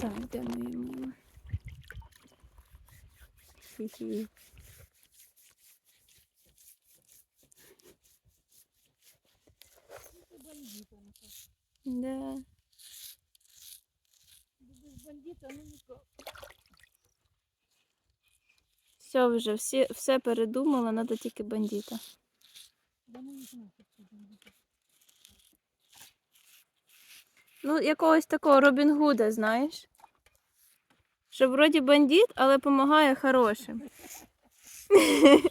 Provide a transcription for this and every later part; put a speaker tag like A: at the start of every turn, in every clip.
A: Так, де моє мило? Хі-хі. Да.
B: Без ну никак.
A: Все вже, всі, все передумала, треба тільки бандита.
B: Да не знаю, как это бандита.
A: Ну, якогось такого Робін Гуда, знаєш? Що вроді бандит, але допомагає хорошим.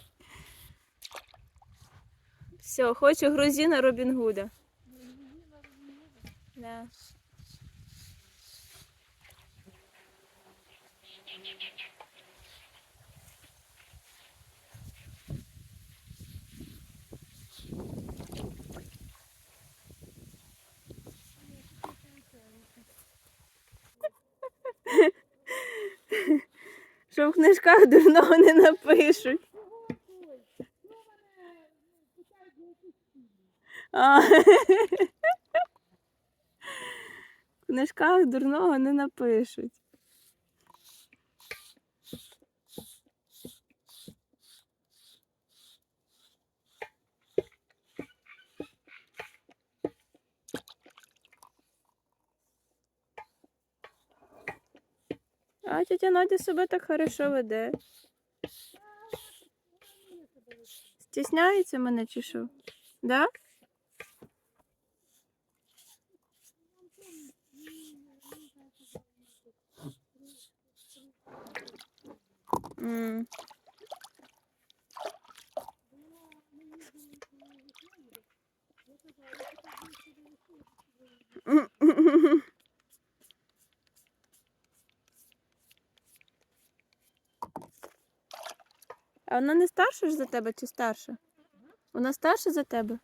A: Все, хочу грузина Робін Гуда. Да. Що в книжках дурного не напишуть. В книжках дурного не напишуть. А тетя Надя себе так хорошо веде. Стісняється мене чи що? Да? М. А вона не старша ж за тебе чи старша? Вона старша за тебе?